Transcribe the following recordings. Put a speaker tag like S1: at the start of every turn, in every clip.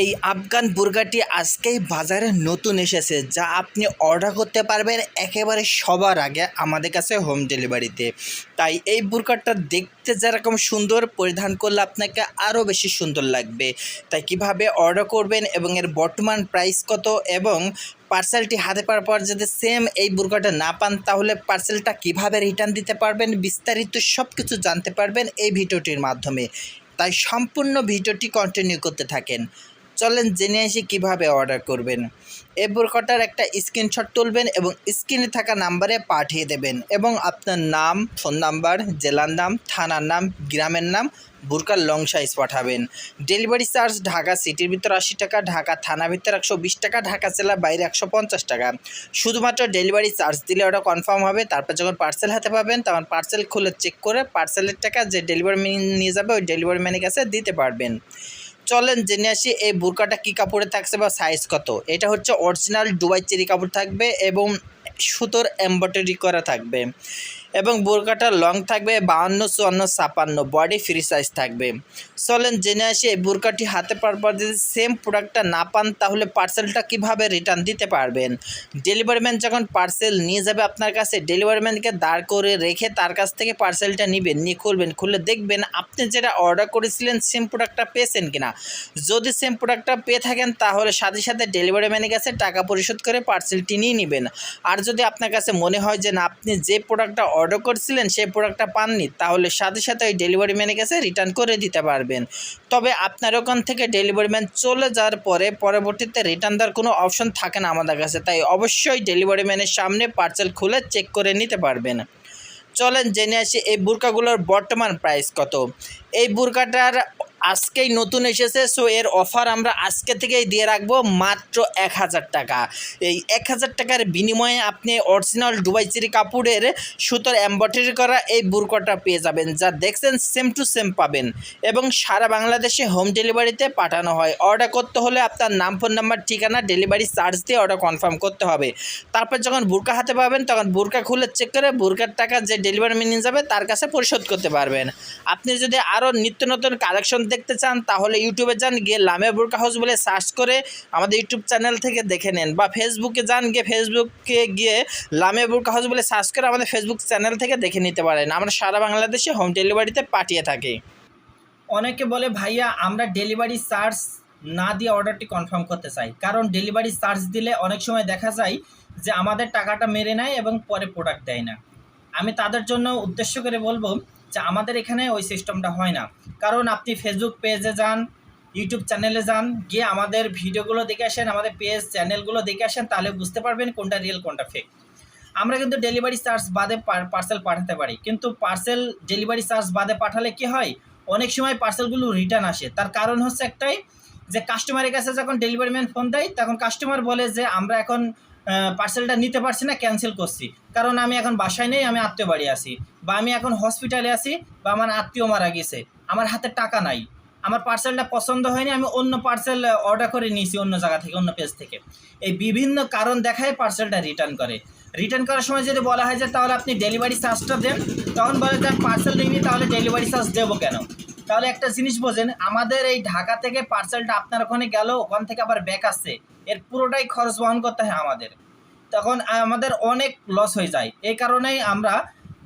S1: এই আফগান বুর্গাটি আজকেই বাজারে নতুন এসেছে, যা আপনি অর্ডার করতে পারবেন একেবারে সবার আগে আমাদের কাছে হোম ডেলিভারিতে তাই এই বুর্গাটা দেখতে যেরকম সুন্দর, পরিধান করলে আপনাকে আরও বেশি সুন্দর লাগবে। তাই কীভাবে অর্ডার করবেন এবং এর বর্তমান প্রাইস কত এবং পার্সেলটি হাতে পাওয়ার পর যদি সেম এই বুর্গাটা না পান, তাহলে পার্সেলটা কীভাবে রিটার্ন দিতে পারবেন, বিস্তারিত সব কিছু জানতে পারবেন এই ভিডিওটির মাধ্যমে। তাই সম্পূর্ণ ভিডিওটি কন্টিনিউ করতে থাকেন। চলেন জেনে আসি কীভাবে অর্ডার করবেন। এই বোরকাটার একটা স্ক্রিনশট তুলবেন এবং স্ক্রিনে থাকা নাম্বারে পাঠিয়ে দেবেন এবং আপনার নাম ফোন নাম্বার জেলার নাম, থানার নাম, গ্রামের নাম বুরকার লং সাইজ পাঠাবেন। ডেলিভারি চার্জ ঢাকা সিটির ভিতর আশি টাকা, ঢাকা থানার ভিতর একশো বিশ টাকা, ঢাকা জেলার বাইরে একশো পঞ্চাশ টাকা। শুধুমাত্র ডেলিভারি চার্জ দিলে ওটা কনফার্ম হবে, তারপর যখন পার্সেল হাতে পাবেন, তখন পার্সেল খুলে চেক করে পার্সেলের টাকা যে ডেলিভারি নিয়ে যাবে, ওই ডেলিভারি ম্যানের কাছে দিতে পারবেন। চলেন, জেনে আসি এই বুরকাটা কী কাপড়ে থাকছে বা সাইজ কত। এটা হচ্ছে অরিজিনাল ডুবাই চেরি কাপড় থাকবে এবং সুতোর এম্ব্রয়ডারি করা থাকবে। এবং বোরকাটা লং থাকবে বাহান্ন, চুয়ান্ন, ছাপান্ন বডি ফ্রি সাইজ থাকবে। চলেন জেনে আসি এই বোরকাটি হাতে পাওয়ার পর যদি সেম প্রোডাক্টটা না পান, তাহলে পার্সেলটা কীভাবে রিটার্ন দিতে পারবেন? ডেলিভারি ম্যান যখন পার্সেল নিয়ে যাবে আপনার কাছে ডেলিভারি ম্যানকে দাঁড় করে রেখে তার কাছ থেকে পার্সেলটা নেবেন, নিয়ে খুলবেন, খুলে দেখবেন আপনি যেটা অর্ডার করেছিলেন সেম প্রোডাক্টটা পেয়েছেন কিনা। যদি সেম প্রোডাক্টটা পেয়ে থাকেন, তাহলে সাথে সাথে ডেলিভারি ম্যানের কাছে টাকা পরিশোধ করে পার্সেলটি নিয়ে নেবেন। আর যদি আপনার কাছে মনে হয় যে না, আপনি যে প্রোডাক্টটা অর্ডার করছিলেন, সেই প্রোডাক্টটা পাননি, তাহলে সাথে সাথে ওই ডেলিভারি ম্যানের কাছে রিটার্ন করে দিতে পারবেন। তবে আপনার ওখান থেকে ডেলিভারি ম্যান চলে যাওয়ার পরে পরবর্তীতে রিটার্ন দেওয়ার কোনো অপশন থাকে না আমাদের কাছে, তাই অবশ্যই ডেলিভারি ম্যানের সামনে পার্সেল খুলে চেক করে নিতে পারবেন। চলেন জেনে আসি এই বুরকাগুলোর বর্তমান প্রাইস কত। এই বুরকাটার আজকেই নতুন এসেছে সো এর অফার আমরা আজকে থেকেই দিয়ে রাখব মাত্র এক হাজার টাকা। এই এক হাজার টাকার বিনিময়ে আপনি অরিজিনাল ডুবাই চিরি কাপড়ের সুতোর এম্ব্রয়ডারি করা এই বুরকাটা পেয়ে যাবেন, যা দেখছেন সেম টু সেম পাবেন এবং সারা বাংলাদেশে হোম ডেলিভারিতে পাঠানো হয়। অর্ডার করতে হলে আপনার নাম ফোন নাম্বার ঠিকানা ডেলিভারি চার্জ দিয়ে অর্ডার কনফার্ম করতে হবে। তারপর যখন বুরকা হাতে পাবেন, তখন বুরকা খুলে চেক করে বুরকার টাকা যে ডেলিভারি মেনে যাবে, তার কাছে পরিশোধ করতে পারবেন। আপনি যদি আরও নিত্য নতুন কালেকশন দেখতে চান, তাহলে ইউটিউবে যান, গিয়ে লামে বুরকা হাউস বলে সার্চ করে আমাদের ইউটিউব চ্যানেল থেকে দেখে নেন বা ফেসবুকে যান, গিয়ে ফেসবুকে গিয়ে লামে বুরকা হাউস বলে সার্চ করে আমাদের ফেসবুক চ্যানেল থেকে দেখে নিতে পারেন। আমরা সারা বাংলাদেশে হোম ডেলিভারিতে পাঠিয়ে থাকি।
S2: অনেকে বলে, ভাইয়া, আমরা ডেলিভারি চার্জ না দিয়ে অর্ডারটি কনফার্ম করতে চাই। কারণ ডেলিভারি চার্জ দিলে অনেক সময় দেখা যায় যে আমাদের টাকাটা মেরে নেয় এবং পরে প্রোডাক্ট দেয় না। আমি তাদের জন্য উদ্দেশ্য করে বলব যে আমাদের এখানে ওই সিস্টেমটা হয় না। কারণ আপনি ফেসবুক পেজে যান ইউটিউব চ্যানেলে যান, গিয়ে আমাদের ভিডিওগুলো দেখে আসেন, আমাদের পেজ চ্যানেলগুলো দেখে আসেন, তাহলে বুঝতে পারবেন কোনটা রিয়েল কোনটা ফেক আমরা কিন্তু ডেলিভারি চার্জ বাদে পার্সেল পাঠাতে পারি। কিন্তু পার্সেল ডেলিভারি চার্জ বাদে পাঠালে কি হয়? অনেক সময় পার্সেলগুলো রিটার্ন আসে। তার কারণ হচ্ছে একটাই যে কাস্টমারের কাছে যখন ডেলিভারি ম্যান ফোন দেয়, তখন কাস্টমার বলে যে আমরা এখন পার্সেলটা নিতে পারছি না ক্যান্সেল করছি। কারণ আমি এখন বাসায় নেই, আমি আত্মীয় বাড়ি আছি। বা আমি এখন হসপিটালে আছি, বা আমার আত্মীয় মারা গেছে। আমার হাতে টাকা নাই। আমার পার্সেলটা পছন্দ হয়নি, আমি অন্য পার্সেল অর্ডার করে নিয়েছি অন্য জায়গা থেকে, অন্য পেজ থেকে। এই বিভিন্ন কারণ দেখায় পার্সেলটা রিটার্ন করে। রিটার্ন করার সময় যদি বলা হয় যে, তাহলে আপনি ডেলিভারি চার্জটা দেন, তখন বলে যে পার্সেল নিইনি তাহলে ডেলিভারি চার্জ দেবো কেন? তাহলে একটা জিনিস বোঝেন, আমাদের এই ঢাকা থেকে পার্সেলটা আপনার ওখানে গেল, ওখান থেকে আবার ব্যাক আসছে। এর পুরোটাই খরচ বহন করতে হয় আমাদের। তখন আমাদের অনেক লস হয়ে যায়। এই কারণেই আমরা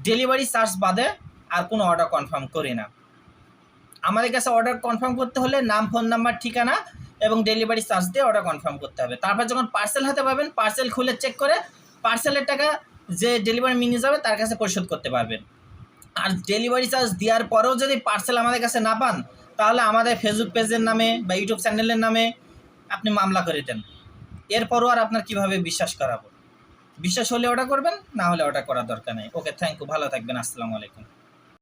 S2: ডেলিভারি চার্জ বাদে আর কোনো অর্ডার কনফার্ম করি না। আমাদের কাছে অর্ডার কনফার্ম করতে হলে নাম ফোন নাম্বার ঠিকানা এবং ডেলিভারি চার্জ দিয়ে অর্ডার কনফার্ম করতে হবে। তারপর যখন পার্সেল হাতে পাবেন পার্সেল খুলে চেক করে পার্সেলের টাকা যে ডেলিভারি মিনিয়ে যাবে, তার কাছে পরিশোধ করতে পারবেন। আর ডেলিভারি চার্জ দেওয়ার পরেও যদি পার্সেল আমাদের কাছে না পান, তাহলে আমাদের ফেসবুক পেজের নামে বা ইউটিউব চ্যানেলের নামে আপনি মামলা করে দেন। এরপরও আর আপনার কীভাবে বিশ্বাস করাবো? বিশ্বাস হলে ওটা করবেন, না হলে ওটা করার দরকার নেই। ওকে থ্যাংক ইউ ভালো থাকবেন, আসসালামু আলাইকুম।